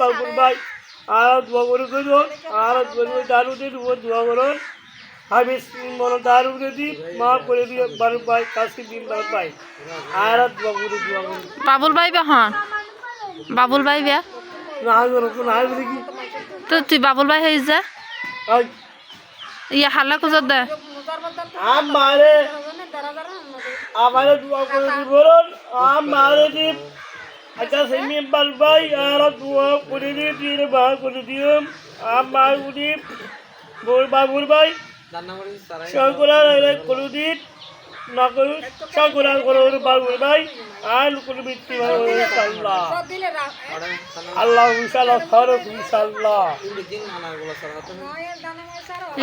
বাবুর ভাই। আর দোয়া করে করুন আর দারুদের উপর দোয়া করুন আমি মনে দারু দিই মাফ করে দিয়ে বারু ভাই কাশি দিন বারু ভাই। আর দোয়া করে দোয়া করুন বাবুল ভাই বে হন বাবুল ভাই বে? না করো তো না করে কি তো তুই বাবুল ভাই হয়ে যা। ইয়া হাল্লা কুজর দে। আমারে আমারে দোয়া করে দি বলুন। আমারে দি আচ্ছা সেমি বারু ভাই আর দোয়া করে দিয়ে দিয়ে বার করে দিও আমার উনি বাবুর ভাই শঙ্করার করুদিন না করু শঙ্করার করুন বাবুর ভাই আর কোনো বৃত্তি আল্লাহ আল্লাহ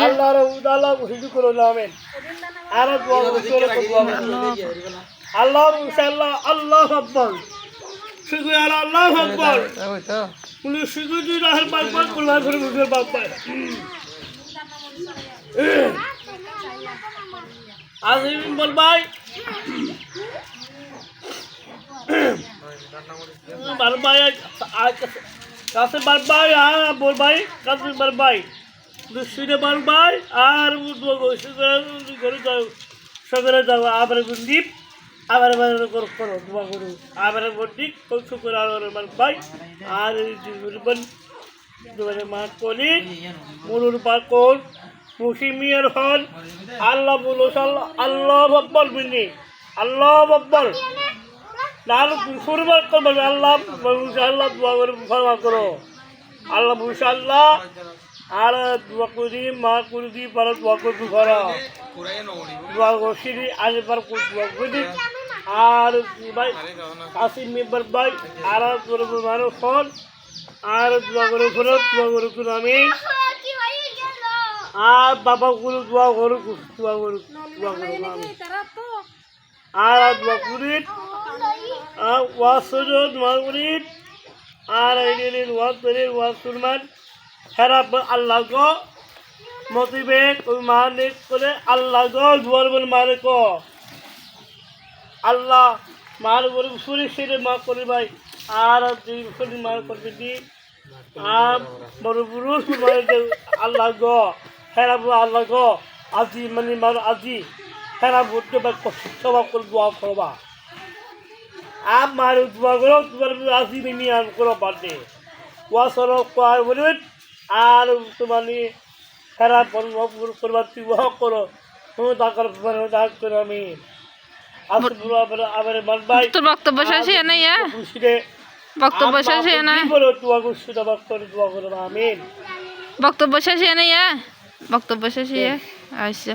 আল্লাহ উদালা হিন্দু করো নামেন আর দোয়া করে আল্লাহ। শুধু আর আল্লাহ আকবর। বলে শুধু যদি রাহের পাক পাক করলাম করে মুখের পাক পায়। আজিম বল ভাই। বার ভাই কাছে বার ভাই আর বল ভাই কাছে বার দুশ্চিনে বার আর ঘরে যাও সকালে যাও আবার দীপ। আবার এবার করো করো, দোয়া করো। আবার বন্দিক কৌশ করে আর বার ভাই আর জীবন দুবারে মা কলি, মুরুর পাকল মুসিমিয়ার হল। আল্লাহ বলো আল্লাহ আকবর বিনি আল্লাহ করবে, আল্লাহ করে ক্ষমা করো। আল্লাহ বুঝে আল্লাহ আর দোয়া করি, মা করে দিই পারো দোয়া করবি করা দোয়া করছি আগে পার দোয়া করি। আর ভাই? আসি মেম্বার ভাই, আর মানুষ আর দোয়া আমি। আর বাবা গুলো দোয়া করুক, দোয়া দোয়া আমি। আর দোয়া আর আর এই ওয়াজ করে হেরা আল্লাহ গো। মতিবেক ওই মানে করে আল্লাহ গো দুয়ার বলে মানে ক আল্লাহ, মার বলে সুরে সেরে মা করে ভাই। আর দুই বছর মার করবে দি আর বড় পুরুষ মানে আল্লাহ গ, হেরা আল্লাহ গ, আজি মানে মার, আজি। হেরা বলতে বা সবা করে দোয়া করবা। আপ মার দোয়া করো, তোমার আজি মিমি আর করো বার্থডে ওয়া সরব কয় বলে আর তোমার হেরা করবার তুই করো। তুমি দাকার দাগ করে আমি। তোর বক্তব্য শেষ হয়ে নাই ইয়া বক্তব্য শেষ হয়ে না বক্তব্য শেষ হয়ে নাই ইয়া বক্তব্য শেষ হয়ে। আচ্ছা।